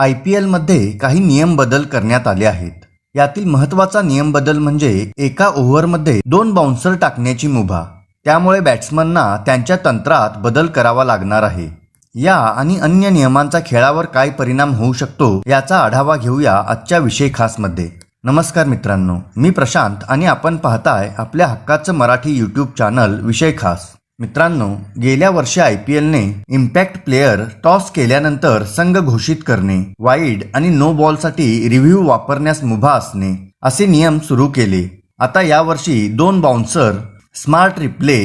I P एलमध्ये काही नियम बदल करण्यात आले आहेत. यातील महत्त्वाचा नियम बदल म्हणजे एका ओव्हरमध्ये दोन बाउन्सर टाकण्याची मुभा. त्यामुळे बॅट्समनना त्यांच्या तंत्रात बदल करावा लागणार आहे. या आणि अन्य नियमांचा खेळावर काय परिणाम होऊ शकतो याचा आढावा घेऊया आजच्या विषय खासमध्ये नमस्कार मित्रांनो मी प्रशांत आणि आपण पाहताय आपल्या हक्काचं मराठी यूट्यूब चॅनल विषय खास. मित्रांनो गेल्या वर्षी आय पी एलने इम्पॅक्ट प्लेयर टॉस केल्यानंतर संघ घोषित करणे वाईड आणि नो बॉलसाठी रिव्ह्यू वापरण्यास मुभा असणे असे नियम सुरू केले. आता यावर्षी दोन बाउन्सर स्मार्ट रिप्ले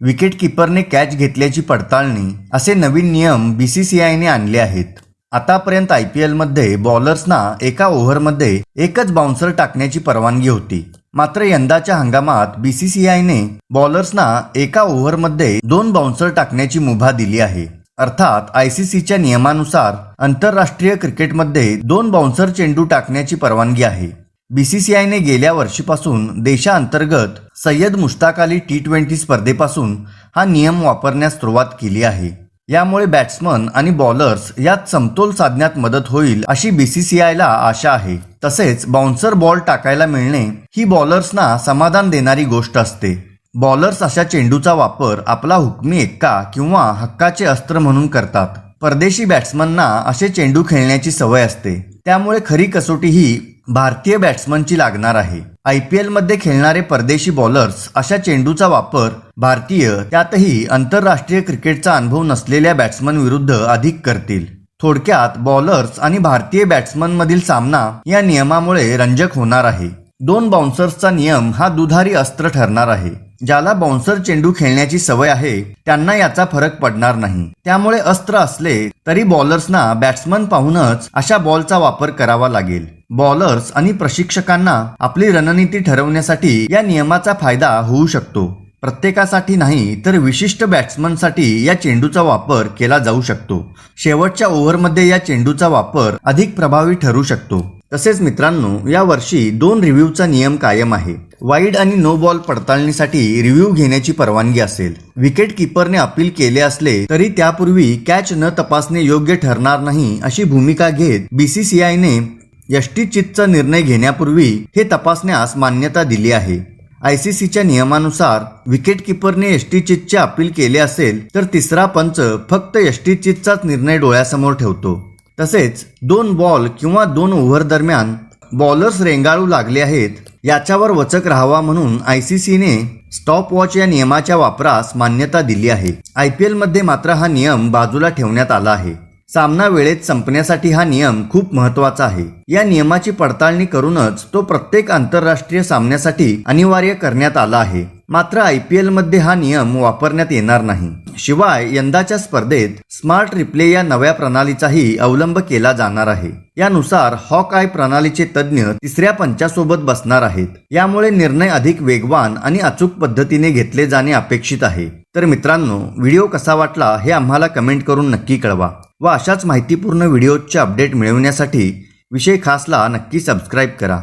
विकेट किपरने कॅच घेतल्याची पडताळणी असे नवीन नियम बी सी सी आयने आणले आहेत. आतापर्यंत आय पी एलमध्ये बॉलर्सना एका ओव्हरमध्ये एकच बाउन्सर टाकण्याची परवानगी होती. मात्र यंदाच्या हंगामात बीसीसीआयने बॉलर्सना एका ओव्हरमध्ये दोन बाउन्सर टाकण्याची मुभा दिली आहे. अर्थात आयसीसीच्या नियमानुसार आंतरराष्ट्रीय क्रिकेटमध्ये दोन बाउन्सर चेंडू टाकण्याची परवानगी आहे. बीसीसीआयने गेल्या वर्षीपासून देशांतर्गत सय्यद मुश्ताक अली टी ट्वेंटी स्पर्धेपासून हा नियम वापरण्यास सुरुवात केली आहे. यामुळे बॅट्समन आणि बॉलर्स यात समतोल साधण्यात मदत होईल अशी बीसीसीआयला आशा आहे. तसेच बाउन्सर बॉल टाकायला मिळणे ही बॉलर्सना समाधान देणारी गोष्ट असते. बॉलर्स अशा चेंडूचा वापर आपला हुकमी एक्का किंवा हक्काचे अस्त्र म्हणून करतात. परदेशी बॅट्समनना असे चेंडू खेळण्याची सवय असते. त्यामुळे खरी कसोटी ही भारतीय बॅट्समनची लागणार आहे. आय पी एलमध्ये खेळणारे परदेशी बॉलर्स अशा चेंडूचा वापर भारतीय त्यातही आंतरराष्ट्रीय क्रिकेटचा अनुभव नसलेल्या बॅट्समन विरुद्ध अधिक करतील. थोडक्यात बॉलर्स आणि भारतीय बॅट्समनमधील सामना या नियमामुळे रंजक होणार आहे. दोन बाउन्सर्सचा नियम हा दुधारी अस्त्र ठरणार आहे. ज्याला बाउन्सर चेंडू खेळण्याची सवय आहे त्यांना याचा फरक पडणार नाही. त्यामुळे अस्त्र असले तरी बॉलर्सना बॅट्समन पाहूनच अशा बॉलचा वापर करावा लागेल. बॉलर्स आणि प्रशिक्षकांना आपली रणनीती ठरवण्यासाठी या नियमाचा फायदा होऊ शकतो. प्रत्येकासाठी नाही तर विशिष्ट बॅट्समनसाठी या चेंडूचा वापर केला जाऊ शकतो. शेवटच्या ओव्हरमध्ये या चेंडूचा वापर अधिक प्रभावी ठरू शकतो. तसेच मित्रांनो या वर्षी दोन रिव्ह्यूचा नियम कायम आहे. वाईड आणि नो बॉल पडताळणीसाठी रिव्ह्यू घेण्याची परवानगी असेल. विकेट किपरने अपील केले असले तरी त्यापूर्वी कॅच न तपासणे योग्य ठरणार नाही अशी भूमिका घेत बीसीसीआयने यष्टीचितचा निर्णय घेण्यापूर्वी हे तपासण्यास मान्यता दिली आहे. आयसीसीच्या नियमानुसार विकेट किपरने यष्टीचितचे अपील केले असेल तर तिसरा पंच फक्त यष्टीचितचाच निर्णय डोळ्यासमोर ठेवतो. तसेच दोन बॉल किंवा दोन ओव्हर दरम्यान बॉलर्स रेंगाळू लागले आहेत. याच्यावर वचक राहावा म्हणून आय सी स्टॉप वॉच या नियमाच्या वापरास मान्यता दिली आहे. आय पी एलमध्ये मात्र हा नियम बाजूला ठेवण्यात आला आहे. सामना वेळेत संपण्यासाठी हा नियम खूप महत्त्वाचा आहे. या नियमाची पडताळणी करूनच तो प्रत्येक आंतरराष्ट्रीय सामन्यासाठी अनिवार्य करण्यात आला आहे. मात्र आय पी एलमध्ये हा नियम वापरण्यात येणार नाही. शिवाय यंदाच्या स्पर्धेत स्मार्ट रिप्ले या नव्या प्रणालीचाही अवलंब केला जाणार आहे. यानुसार हॉक आय प्रणालीचे तज्ज्ञ तिसऱ्या पंचासोबत बसणार आहेत. यामुळे निर्णय अधिक वेगवान आणि अचूक पद्धतीने घेतले जाणे अपेक्षित आहे. तर मित्रांनो व्हिडिओ कसा वाटला हे आम्हाला कमेंट करून नक्की कळवा. व अशाच माहितीपूर्ण व्हिडिओजचे अपडेट मिळवण्यासाठी विषय खासला नक्की सबस्क्राईब करा.